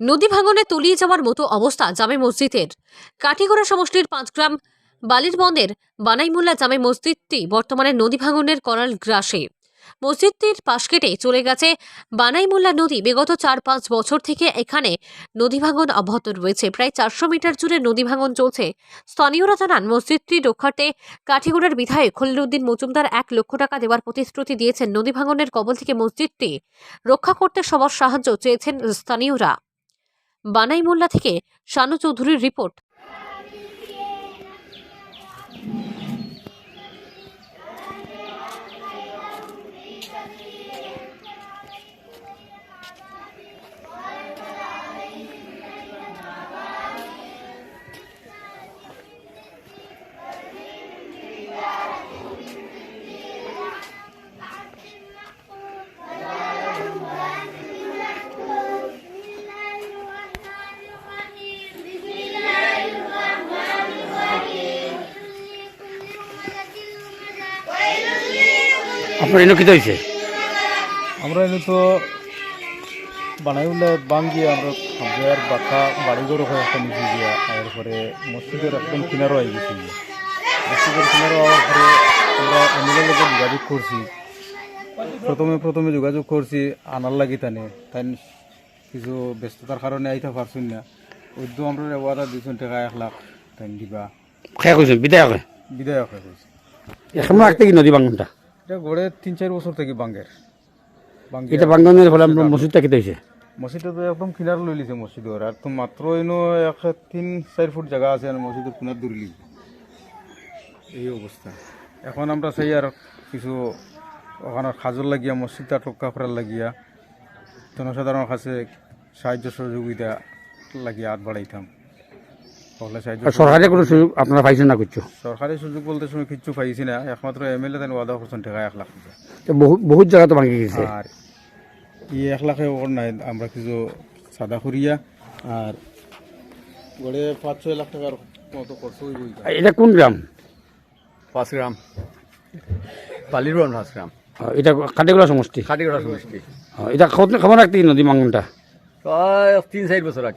নদী ভাঙনে তলিয়ে যাওয়ার মতো অবস্থা জামে মসজিদের। কাঠিগড়া সমষ্টির পাঁচগ্রাম বালির বন্দের বানাইমুল্লা জামে মসজিদটি বর্তমানে নদী ভাঙনের করাল গ্রাসে। মসজিদটির পাশ কেটে চলে গেছে বানাইমুল্লা নদী। বিগত চার পাঁচ বছর থেকে এখানে নদী ভাঙন অব্যাহত রয়েছে। প্রায় চারশো মিটার জুড়ে নদী ভাঙন চলছে। স্থানীয়রা জানান, মসজিদটি রক্ষার্থে কাঠিগড়ার বিধায়ক খলিলুদ্দিন মজুমদার এক লক্ষ টাকা দেওয়ার প্রতিশ্রুতি দিয়েছেন। নদী ভাঙনের কবল থেকে মসজিদটি রক্ষা করতে সবার সাহায্য চেয়েছেন স্থানীয়রা। বানাই মোল্লা থেকে শানু চৌধুরীর রিপোর্ট। আপনার এনে কিতা হয়েছে আমরা এনে তো বানাই উঠলে বান দিয়ে আমরা খাবার বাখা বাড়িঘর হয়ে একটা নিচে গিয়া এরপরে মসজিদের একদম কিনারও আই গেছি গিয়া। মসজিদের কিনারও হওয়ার পরে আমরা এমএলএ লোকের যোগাযোগ করছি। প্রথমে প্রথমে যোগাযোগ করছি আনার লাগি তানে তাই কিছু ব্যস্ততার কারণে আইতে পারছুন না। ওইতো আমরা ওয়াদা দিয়েছেন টাকা এক লাখ তাই দিবা। খেয়া কইছেন বিদায় বিদায় এখন রাখতে কি নদী বাঙ্গনটা এটা গড়ে তিন চার বছর থেকে বাঙ্গের। এটা বাঙ্গনের ফলে আপনার মসজিদটা কিতা হয়েছে মসজিদটা তো একদম কিনার লই লিছে মসজিদর আর তো মাত্র এনো এক তিন চার ফুট জায়গা আছে আর মসজিদের কিনার দূর লিছে। এই অবস্থা। এখন আমরা চাই আর কিছু ওখানে খাজর লাগিয়া মসজিদটা রক্ষা করার লাগিয়া জনসাধারণের কাছে সাহায্য সহযোগিতা লাগিয়া হাত বাড়াইতাম। সরকারে কোনো সুযোগ আপনারা পাইছেন না সরকারি সুযোগ বলতে সময় কিচ্ছু পাইছি না। একমাত্র এমএলএ তেন ওয়াদা করছেন টাকা এক লাখ বহুত জায়গা তো ভাঙি গেছে। আর ই এক লাখে ওর নাই আমরা কিছু সাদা করিয়া আর গড়ে পাঁচ ছয় লাখ টাকার মতো খরচ হইব ইটা। আর এটা কোন গ্রাম? পাঁচ গ্রাম। পাঁচ গ্রাম। এটা সমষ্টি? খাটিগড়া সমষ্টি। এটা খবর রাখতে নদী বাঙ্গনটা প্রায় তিন চার বছর আগ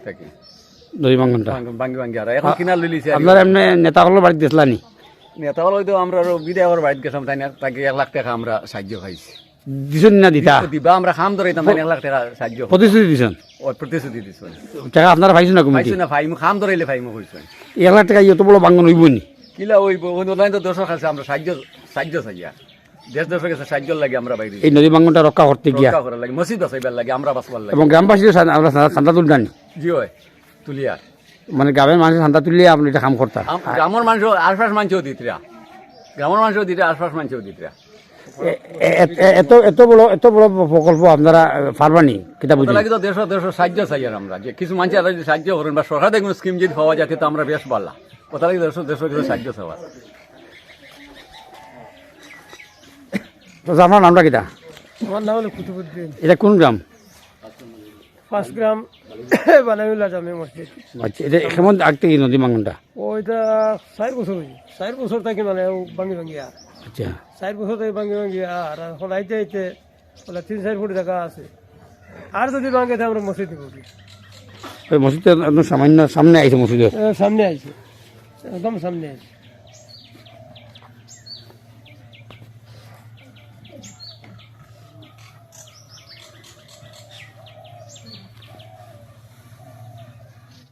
বাঙ্গনটা আর। এখন আপনার এমনি হয়তো আমরা আরও বিদায়র বাড়িতে গেছিলাম তাই না? তাকে এক লাখ টাকা আমরা সাহায্য পাইছি। দিছেন না দিতা দিবা আমরা খাম ধরাইতাম তাই এক লাখ টাকা সাহায্য প্রতিশ্রুতি দিছেন? ওই প্রতিশ্রুতি দিচ্ছেন টাকা আপনারা পাইছেন না কমিটি? পাইছো না ফাইমু খাম ধরাইলে ফাইমু হয়েছেন এক লাখ টাকা ইয়ে তো বড় বাঙ্গন হইব নি কিলা ওই ওই তো দর্শক আছে আমরা সাহায্য সাহায্য চাইয়া দেশ সাহায্য লাগে আমরা বাইরে। এই নদী বাঙ্গনটা রক্ষা করতে গিয়া। রক্ষা করার লাগে মসজিদ বাসাইবার লাগে আমরা বাঁচবার লাগে। এবং গ্রামবাসীও আমরা চান্দা তুলতানি জি হয়। তুলিয়া। মানে গ্রামের মানুষ চান্দা তুললে আপনি এটা কাম করতা গ্রামের মানুষ আশপাশ মানুষও দিতরা গ্রামের মানুষও দিতরা আশপাশ মানুষও দিতরা এত এত বড় এত বড় প্রকল্প আপনারা পারবানি কিতা বুঝি লাগে তো দেশ দেশ সাহায্য চাই আর আমরা। যে কিছু মানুষ আর যদি সাহায্য করেন বা সরকার কোনো স্কিম যদি পাওয়া যায় তো আমরা বেশ পারলাম। কথা লাগে দেশ দেশ কিছু সাহায্য চাওয়া তো আপনার নামটা কিতা? আমার নাম হলো কুতুবুদ্দিন এটা কোন গ্রাম? পাঁচ গ্রাম বানাইউল্লাহ জামে মসজিদ। আচ্ছা এটা কেমন আগতে কি নদী বাঙ্গনটা ওইটা চার বছর চার বছর থাকি মানে ও ভাঙি ভাঙি আর আচ্ছা। চার বছর থেকে ভাঙি ভাঙি আর এখন আইতে আইতে বলে তিন চার ফুট জায়গা আছে। আর যদি ভাঙে তাহলে আমরা মসজিদ করি ওই মসজিদটা সামান্য সামনে আইছে মসজিদের সামনে আইছে। একদম সামনে আইছে।